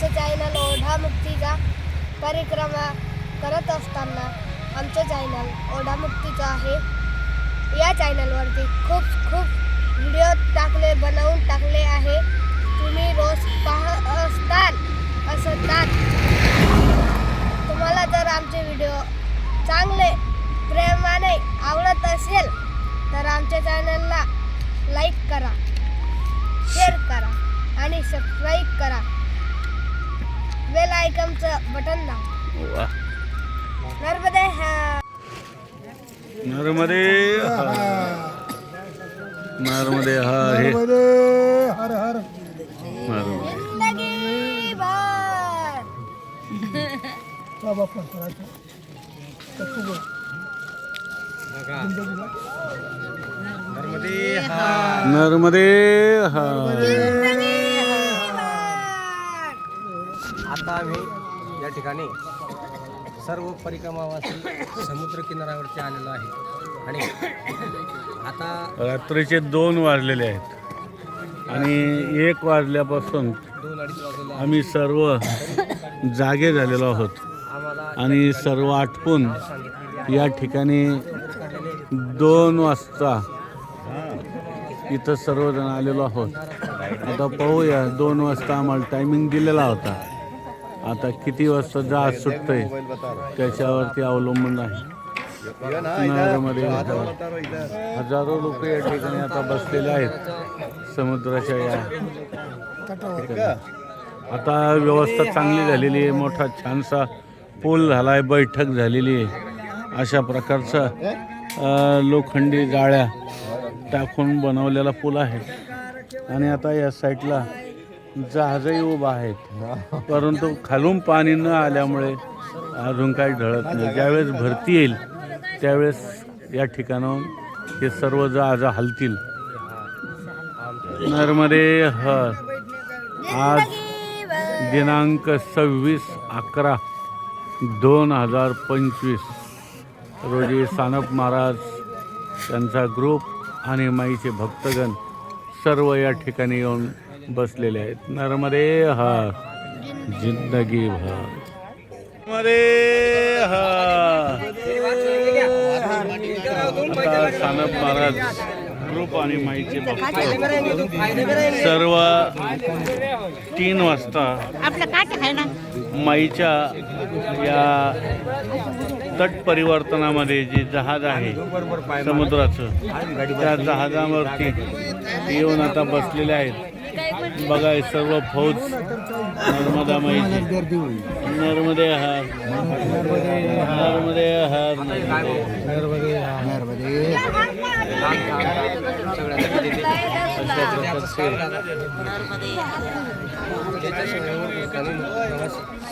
आमचं चॅनल ओढा मुक्तीचा परिक्रमा करत असताना आमचं चॅनल ओढा मुक्तीचं आहे. या चॅनलवरती खूप खूप व्हिडिओ टाकले बनवून टाकले आहे. तुम्ही रोज पाहत असतात असतात तुम्हाला जर आमचे व्हिडिओ चांगले प्रेमाने आवडत असेल तर आमच्या चॅनलला लाईक करा शेअर करा आणि सबस्क्राईब करा. बेल आयकॉनचं बटन दाबा. नर्मदे हा. नर्मदे नर्मदे हर हे. हर हर. नर्मदे. बाबा पण करायचं तर तू बोल. नर्मदे हर आता आम्ही या ठिकाणी सर्व परिक्रमावासी समुद्र किनाऱ्यावरती आलेलो आहे. आणि आता रात्रीचे दोन वाजलेले आहेत. आणि एक वाजल्यापासून दोन अडीच वाजलेले आहे. आम्ही सर्व जागे झालेलो आहोत. आम्हाला आणि सर्व आटपून या ठिकाणी दोन वाजता इथं सर्वजण आलेलो आहोत. आता पाहूया दोन वाजता आम्हाला टायमिंग दिलेला होता. आता किती वाजता जहाज सुटतंय? त्याच्यावरती अवलंबून आहे. नगरमध्ये हजारो लोक या ठिकाणी आता बसलेले आहेत. समुद्राच्या या आता व्यवस्था चांगली झालेली आहे. मोठा छानसा पूल झाला आहे बैठक झालेली आहे. अशा प्रकारचा लोखंडी जाळ्या टाकून बनवलेला पूल आहे. आणि आता या साईडला जहाजही उभा आहेत परंतु खालून पाणी न आल्यामुळे अजून काही ढळत नाही. ज्यावेळेस भरती येईल त्यावेळेस या ठिकाणाहून हे सर्व जहाज हलतील. नर्मदे ह. आज दिनांक सव्वीस अकरा दोन हजार पंचवीस. रोजी सानप महाराज त्यांचा ग्रुप आणि माईचे भक्तगण सर्व या ठिकाणी येऊन बसलेले आहेत. नर्मदे हर जिंदगी हर आता सानप महाराज ग्रुप आणि माईचे भक्त. सर्व तीन वाजता माईच्या या तट परिवर्तनामध्ये जे जहाज आहे समुद्राचं त्या जहाजावरती येऊन आता बसलेले आहेत. बघा हे सर्व फौज नर्मदा होईल नर्मदे हार नर्मदे हार नर्मदे अशा प्रकारचे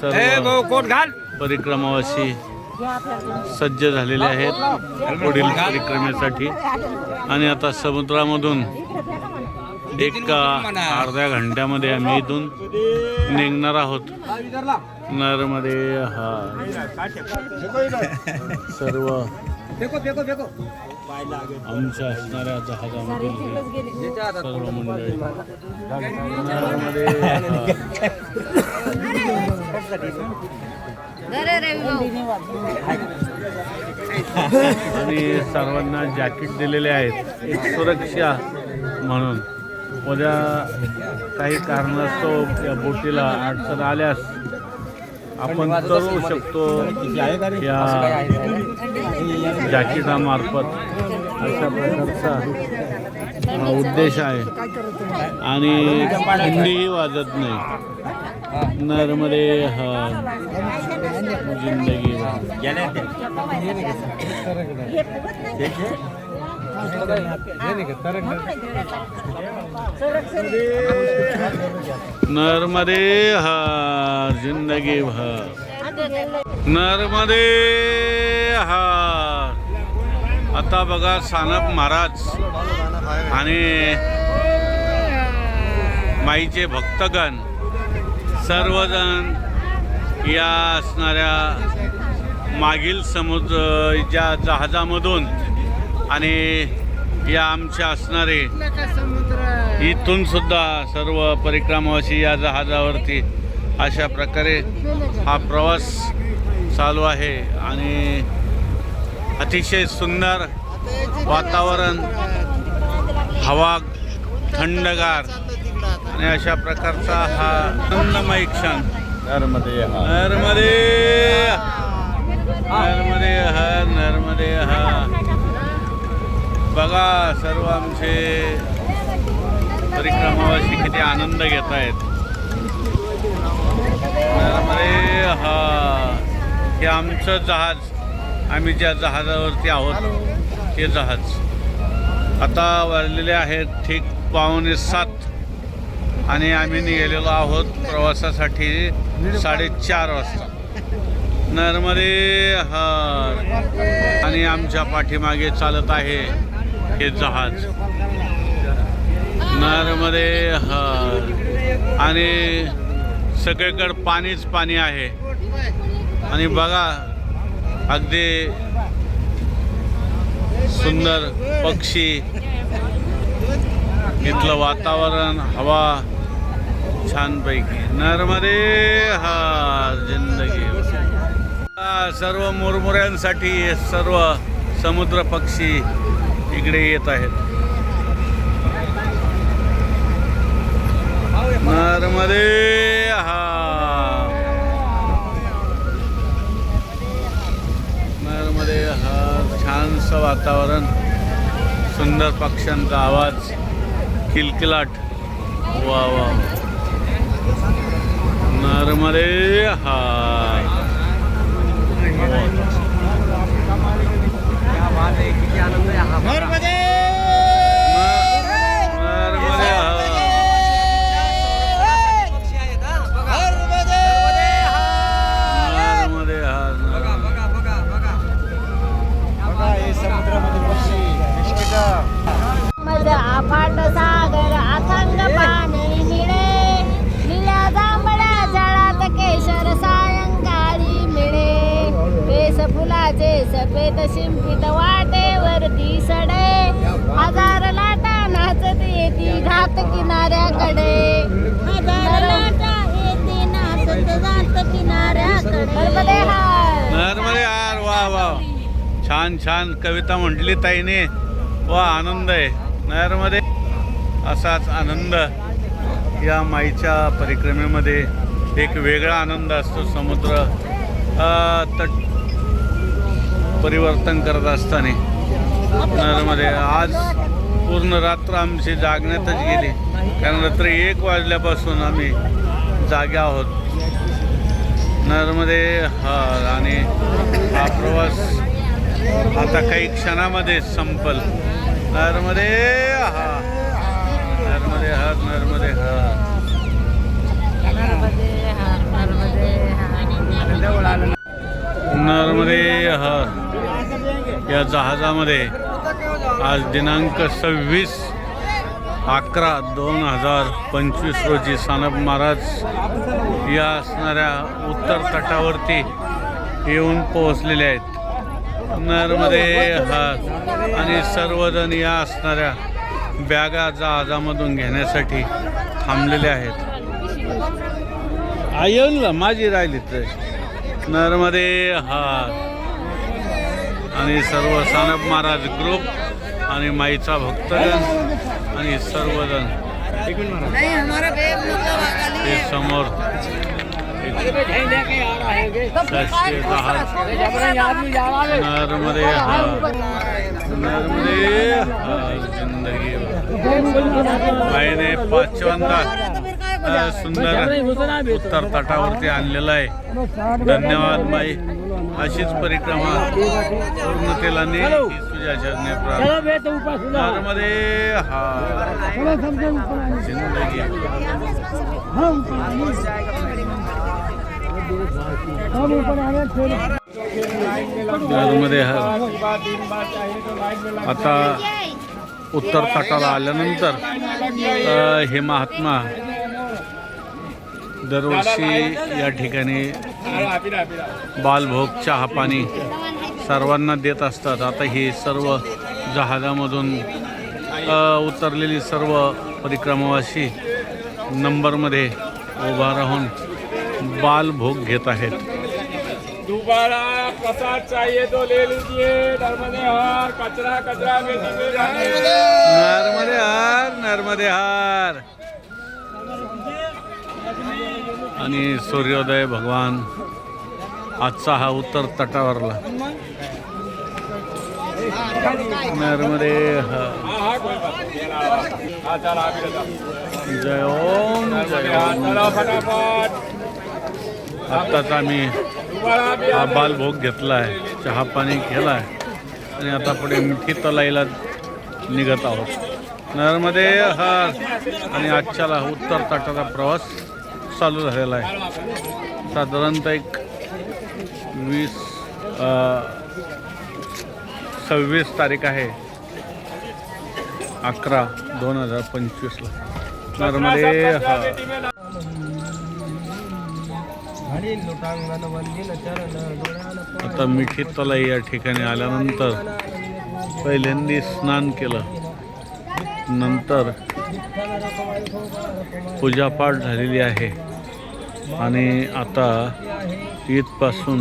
सर्व परिक्रमावासी सज्ज झालेले आहेत पुढील परिक्रमेसाठी. आणि आता समुद्रामधून एक अर्ध्या घंट्यामध्ये आम्ही इथून निघणार आहोत. नरमध्ये हा. सर्व आमच्या असणाऱ्या जहाजामधील हे सर्व मंडळी. आणि सर्वांना जॅकेट दिलेले आहेत सुरक्षा म्हणून. उद्या काही कारणास्तव या बोटीला अडचण आल्यास आपण करू शकतो या जॅकेटामार्फत. अशा प्रकारचा हा उद्देश आहे. आणि थंडीही वाजत नाही. नरमध्ये हा जिंदगी. नर्मदे हार जिंदगी भर. नर्मदे हार. आता बघा सानप महाराज आणि माईचे भक्तगण सर्वजण या असणाऱ्या मागील समुद्र ज्या जहाजामधून आणि या आमच्या असणारे इथून सुद्धा सर्व परिक्रमावासी या जहाजावरती अशा प्रकारे हा प्रवास चालू आहे. आणि अतिशय सुंदर वातावरण हवा थंडगार आणि अशा प्रकारचा हा आनंदमय क्षण. नर्मदे हा. नर्मदे! नर्मदे हर नर्मदे हा. बघा सर्व आमचे परिक्रमावासी किती आनंद घेत आहेत नर्मदे हा. हे आमचं जहाज. आम्ही ज्या जहाजावरती आहोत हे जहाज. आता वाजलेले आहेत ठीक पावणे सात. आणि आम्ही निघालेलो आहोत प्रवासासाठी साडेचार वाजता. नर्मदे हर आणि आमच्या पाठीमागे चालत आहे हे जहाज. नर्मदे आणि सगळीकडे पाणीच पाणी आहे. आणि बघा अगदी सुंदर पक्षी. इथलं वातावरण हवा छानपैकी. नर्मदे हा जिंदगी. हा, सर्व मुरमुऱ्यांसाठी सर्व समुद्र पक्षी इकडे येत आहेत. नर्मदे हा. नर्मदे हा. छानसं वातावरण. सुंदर पक्ष्यांचा आवाज. किलकिलाट. वा वा. नर्मदे हा. किती आनंद आहे हा हा हा बघा हा बघा बघा बघा बघा. बघा हे समुद्रामध्ये पक्षी. बिस्किट मज अफाट सागर अथंग पाणी मिळे निळ्या जांभळ्या जळात केशर सायंकाळी मिळे केस फुलाचे सफेद शिंपित वाटेवरती सडे हजार लाटा नाचत येती घाट किनाऱ्याकडे हजार लाटा येते नाचत जात किनाऱ्याकडे नर्मदे हार नर्मदे हार वा वा छान छान कविता म्हटली ताईने. वा आनंद आहे. नर्मदे असाच आनंद या माईच्या परिक्रमेमध्ये. एक वेगळा आनंद असतो समुद्र तट परिवर्तन करत असताना. नर्मदे आज पूर्ण रात्र आमची जागण्यातच गेली. कारण रात्री एक वाजल्यापासून आम्ही जागे आहोत. नरमध्ये हा आणि हा प्रवास आता काही क्षणामध्ये संपल. नर्मदे हा नर्मदे हर नर्मदे हर नर्मदे हर या जहाजामध्ये आज दिनांक सव्वीस अकरा दोन हजार पंचवीस रोजी सानप महाराज या असणाऱ्या उत्तर तटावरती येऊन पोहोचलेले आहेत. नर्मदे हात आणि सर्वजण या असणाऱ्या बॅगा जहाजामधून घेण्यासाठी थांबलेले आहेत. आ, येऊन ना माझी राहिली तर. नर्मदे हात आणि सर्व सानप महाराज ग्रुप आणि माईचा भक्तगण आणि सर्वजण. समोर शासकीय जहाज नर्मदे नर्मदे जिंदगी सुंदर उत्तर तटावरती आणलेला आहे धन्यवाद माई अशीच परिक्रमा पूर्णतेला ने ही तुझ्या जिंदगी नर्मदे आता उत्तर तटाला आल्यानंतर हे महात्मा दरवर्षी या ठिकाणी बालभोग चहा पाणी सर्वांना देत असतात. आता ही सर्व जहाजामधून उतरलेली सर्व परिक्रमावासी नंबरमध्ये उभा राहून बालभोग घेत आहेत. दोबारा प्रसाद चाहिए तो ले लीजिए. नर्मदे हार कचरा कचरा नर्मदे हार नर्मदे हार. आणि सूर्योदय भगवान आजचा हा उत्तर तटावरला. नर्मदे हार. जय ओम जय ओम. आत्ताच आम्ही हा बालभोग घेतला आहे चहा पाणी केला आहे आणि आता पुढे मिठी तलाईला निघत आहोत. नगरमध्ये हा आणि आजच्याला उत्तर ताटाचा प्रवास चालू झालेला आहे. साधारणतः एक वीस सव्वीस तारीख आहे. अकरा दोन हजार पंचवीसला. नगरमध्ये हा आता मिठी तलाई या ठिकाणी आल्यानंतर पहिल्यांदी स्नान केलं. नंतर पूजापाठ झालेली आहे. आणि आता ईदपासून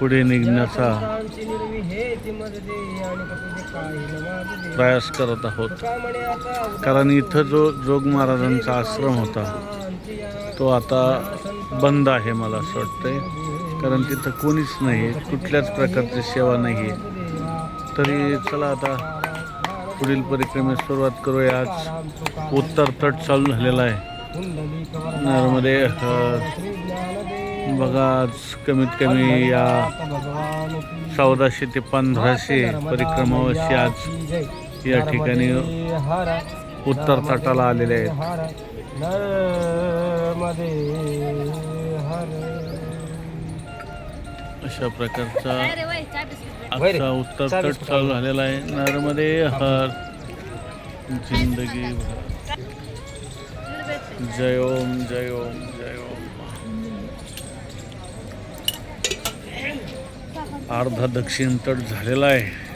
पुढे निघण्याचा प्रयास करत आहोत. कारण इथं जो जोग महाराजांचा आश्रम होता तो आता बंद आहे मला असं वाटतंय. कारण तिथं कोणीच नाही आहे कुठल्याच प्रकारची सेवा नाही. आहे तरी चला आता पुढील परिक्रमेस सुरुवात करूया. आज उत्तर तट चालू झालेला आहे. नर्मदे बघा आज कमीत कमी या चौदाशे ते पंधराशे परिक्रमावशी आज या ठिकाणी उत्तर तटाला आलेले आहेत. अशा प्रकारचा आजचा उत्तर तट चालू झालेला आहे. नर्मदे हर जिंदगी भर. जय ओम जय ओम जय ओम. अर्धा दक्षिण तट झालेला आहे.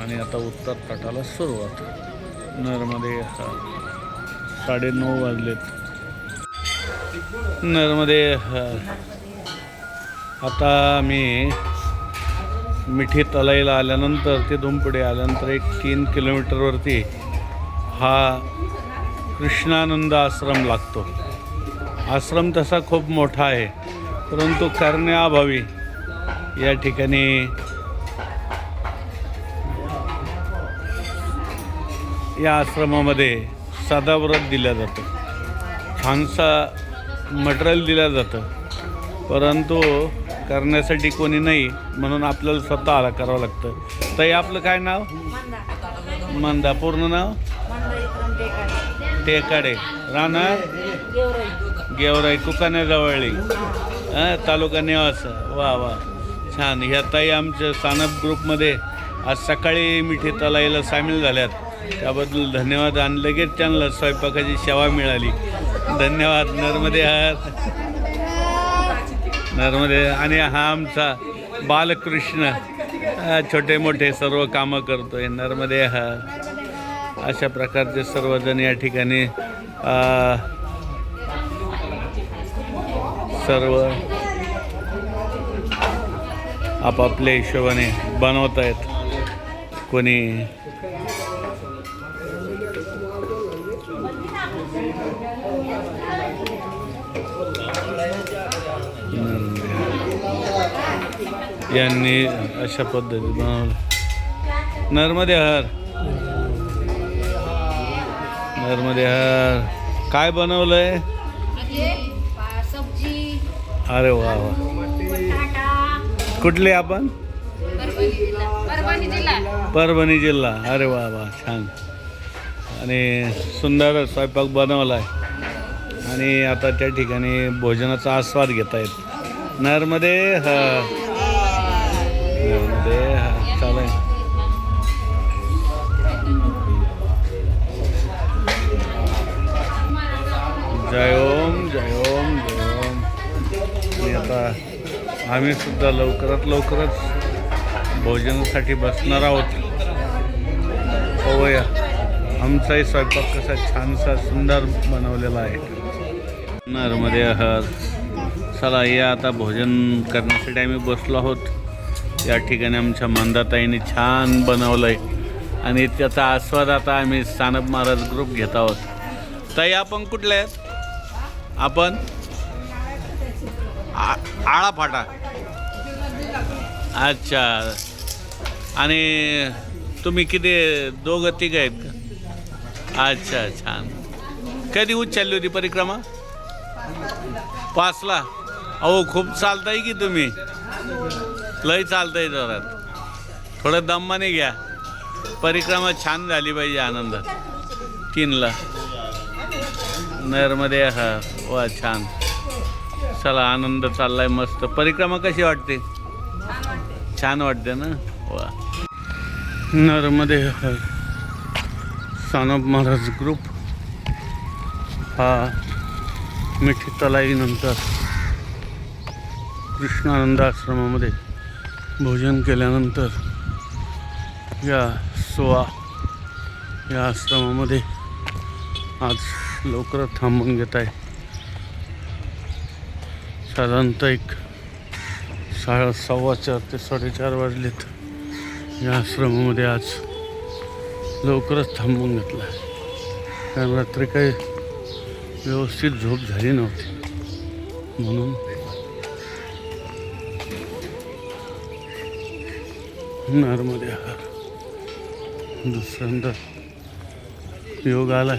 आणि आता उत्तर तटाला सुरुवात. नर्मदे हर. साडेनऊ वाजलेत. नर्मदे आता मी मिठी तलाईला आल्यानंतर ते पुढे आल्यानंतर एक तीन किलोमीटरवरती हा कृष्णानंद आश्रम लागतो. आश्रम तसा खूप मोठा आहे परंतु करण्याअभावी या ठिकाणी या आश्रमामध्ये सदाव्रत व्रत दिलं जातं. छानसा मटेरियल दिलं जातं. परंतु करण्यासाठी कोणी नाही म्हणून आपल्याला स्वतः आला करावं लागतं. ताई आपलं काय नाव? मंदा. पूर्ण नाव? टेकाडे. राहणार? गेवराई कुकाण्याजवळी हां तालुका नेवास. वा वा. छान. ह्या ताई आमच्या सानप ग्रुपमध्ये आज सकाळी मिठी तलाईला सामील झाल्यात. त्याबद्दल धन्यवाद. आणि लगेच त्यांना स्वयंपाकाची सेवा मिळाली. धन्यवाद नर्मदे हात नर्मदे आणि हा आमचा बालकृष्ण. छोटे मोठे सर्व कामं करतोय नर्मदे हा अशा प्रकारचे सर्वजण या ठिकाणी सर्व आपापल्या हिशोबाने बनवत आहेत कोणी यांनी अशा पद्धतीत बनवलं. नर्मदे हर. नर्मदे हर. काय बनवलंय? अरे वा वा. कुठले आपण? परभणी जिल्हा. अरे वा वा छान. आणि सुंदर स्वयंपाक बनवला आहे आणि आता त्या ठिकाणी भोजनाचा आस्वाद घेत आहेत नर्मदे ह नर्मदे ह चालेल जय ओम जय ओम जय ओम. आणि आता आम्ही सुद्धा लवकरात लवकरच भोजनासाठी बसणार आहोत. होया आमचाही स्वयंपाक कसा छानसा सुंदर बनवलेला आहे. नर्मदे हर चला या आता भोजन करण्यासाठी आम्ही बसलो आहोत. या ठिकाणी आमच्या मंदाताईने छान बनवलं आहे आणि त्याचा आस्वाद आता आम्ही सानप महाराज ग्रुप घेत आहोत. ताई आपण कुठले आहेत? आपण? आळा फाटा अच्छा. आणि तुम्ही किती दोघं तिघ आहेत का? अच्छा छान. कधी उचलली होती परिक्रमा? पाचला. अहो खूप चालताय की तुम्ही. लय चालतंय जोरात थोडं दम्माने घ्या. परिक्रमा छान झाली पाहिजे आनंदात तीनला नरमध्ये हा. वा छान. चला आनंद चाललाय मस्त. परिक्रमा कशी वाटते? छान वाटते ना? वा. नरमध्ये सानप महाराज ग्रुप. हा. मिठी तलाईनंतर कृष्णानंद आश्रमामध्ये. भोजन केल्यानंतर या सोळा या आश्रमामध्ये आज लवकरच थांबून घेत आहे साधारणतः एक साडे सव्वा चार ते साडेचार वाजलेत. या आश्रमामध्ये आज लवकरच थांबून घेतला आहे. कारण रात्री काही व्यवस्थित झोप झाली नव्हती. म्हणून नर्मदे आहार दुसऱ्यांदा योग आलाय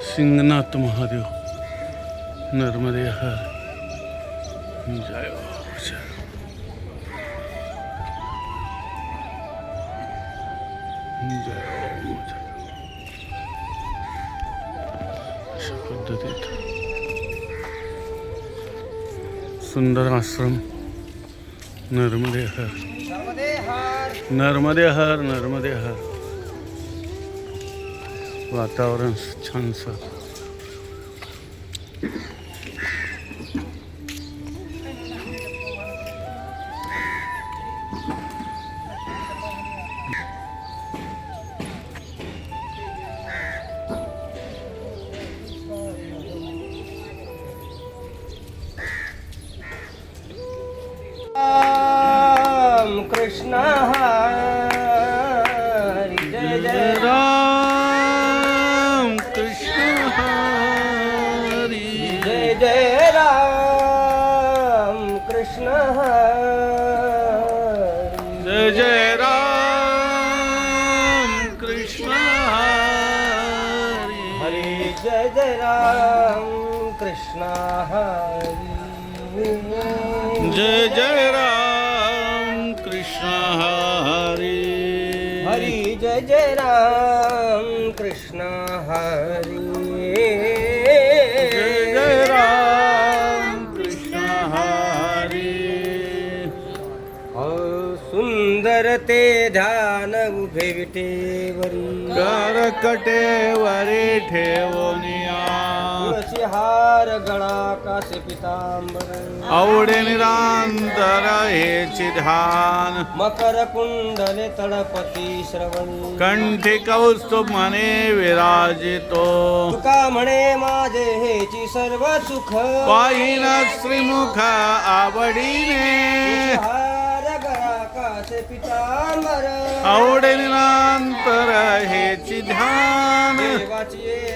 सिंगनाथ महादेव. नर्मदे आहार जय जय. अशा पद्धतीत. सुंदर आश्रम. नर्मदे हर नर्मदे हर नर्मदे हर. वातावरण छानसं जय जय राम कृष्ण हरी। हरी जय जय राम कृष्ण हरी। जय जय राम कृष्ण हरी। सुंदर ते ध्यान उभे विटेवरी कर कटेवरी ठेवनिया तुळशी हार गळा कासे पितांबर. आवडे निरांतर हेची ध्यान मकर कुंडले तळपती श्रवणी. कंठी कौस्तुभ मने विराजितो. तुका म्हणे माझे हेची सर्व सुख. पाहिन श्रीमुख आवडीने. हार गळा कासे पितांबर. आवडे निरांतर हेची ध्यान देवाची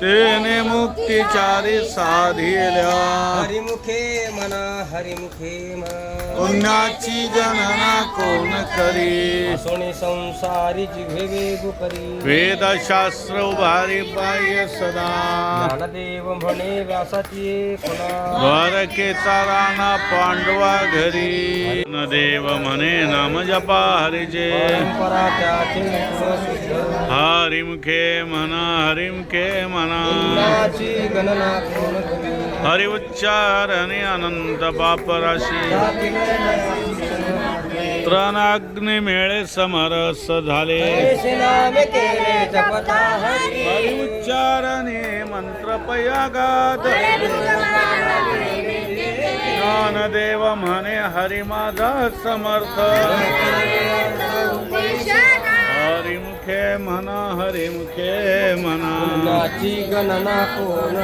तेने मुक्तिचारी साधिल्या। हरिमुखे मना हरिमुखे मना पुण्याची गणना कोण करी? सोने संसारी जिभे वेगू करी। वेदशास्त्र उभारी बाह्य सदा। ज्ञानदेव म्हणे व्यासाची द्वारकेचा राणा पांडवा घरी। न देव म्हणे नाम जपा हरिजे हरिमुखे म्हणा म्हणा गणना कोण करी हरि उच्चारणे अनंत पापराशी। त्रणाग्नी मेळे समरस झाले उच्चारणे मंत्र पयागात ज्ञानदेव म्हणे हरि माझा समर्थ। मुखे म्हणा हरी मुखे म्हणा नाची गणना कोण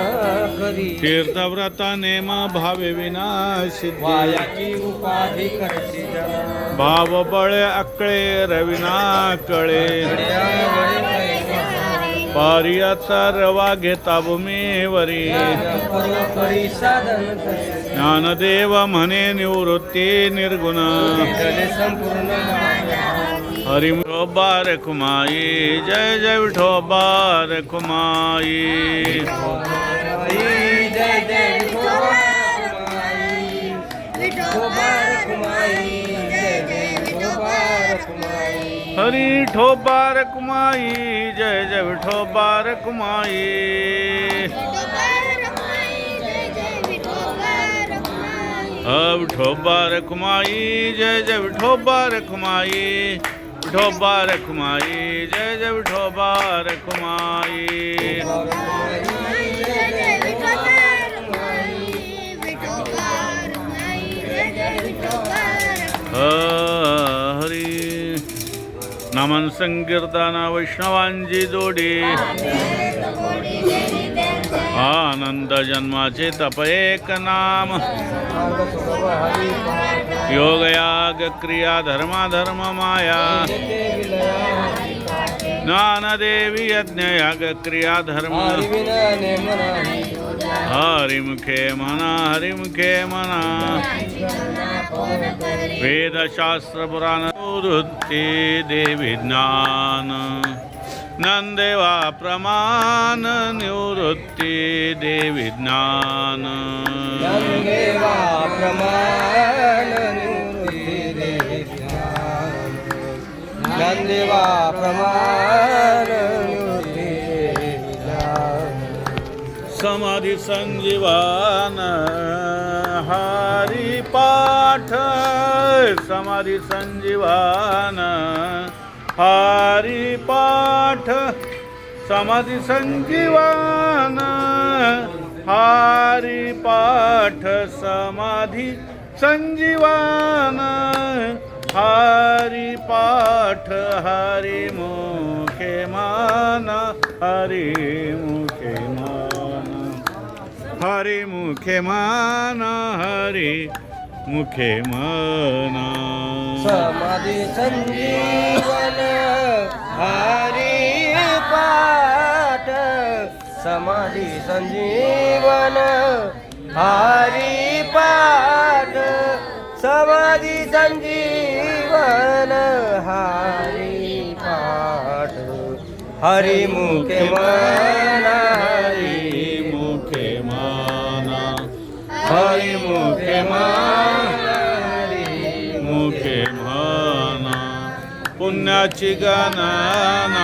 करी? तीर्थव्रता नेम भावे विनाशी वायाची उपाधी करते भाव बळे अकळे रविना कळे। पारियाचा रवा घेता भूमीवरी। ज्ञानदेव म्हणे निवृत्ती निर्गुण। संपूर्ण हरी विठोबा रखुमाई जय जय विठोबा रखुमाई जय जय विठोबा रखुमाई जय जय विठोबा रखुमाई हरी ठोबा रखुमाई जय जय विठोबा रखुमाई ह विठोबा रखुमाई जय जय विठोबा रखुमाई विठोबा रखुमाई जय जय विठोबा रखुमाई ह हरी। नामन संकीर्तना वैष्णवांची जोडी। आनंद जन्माचे तप एक नाम. योगयाग क्रिया धर्मा धर्म माया. ज्ञानदेवी यज्ञ याग क्रिया धर्म हरिमुखे मना हरिमुखे म्हणा वेदशास्त्र पुराण देवी ज्ञान. नंदेवा प्रमाण निवृत्ती देवी ज्ञान देवा प्रमाण निवृत्ती देवी ज्ञान. ज्ञानदेवा प्रमाण. समाधी संजीवान हरी पाठ समाधी संजीवान हरी पाठ समाधी संजीवन हरी पाठ समाधी संजीवन हरी पाठ हरी मुखे मान हरी मुखे मान हरी मुखे मान हरी मुखे मान। समाधी संजीवन हरी पाठ। समाधी संजीवन हरी पाठ। समाधी संजीवन हरी पाठ। हरी मुखे मन। हरी मुखे मान। हरी मुखे मान। पुण्याची गणना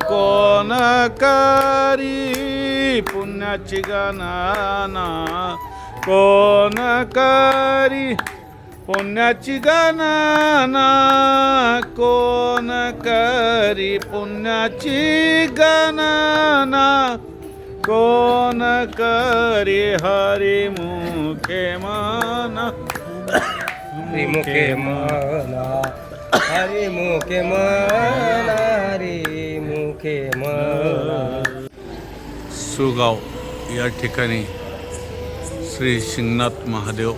कोण करी पुण्याची गणना कोण करी पुण्याची गणना कोण करी पुण्याची गणना कोण करी हरी मुखे मन हरी मुखे मन सुगाव या ठिकाणी श्री शिंगनाथ महादेव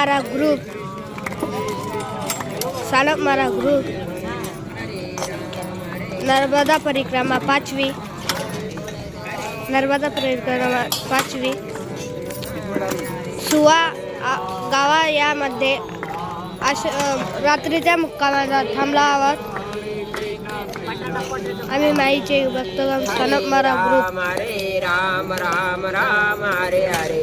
મારા ગ્રુપ સાલપ મારા ગ્રુપ નર્મદા પરિક્રમા પાંચવી नर्मदा परिक्रमा पाचवी सुवा आ- गावा यामध्ये आश अं, रात्रीच्या मुक्कामाला थांबला आवाज आम्ही माईचे भक्तगण सनप मारा ग्रुप हरे राम राम राम हरे हरे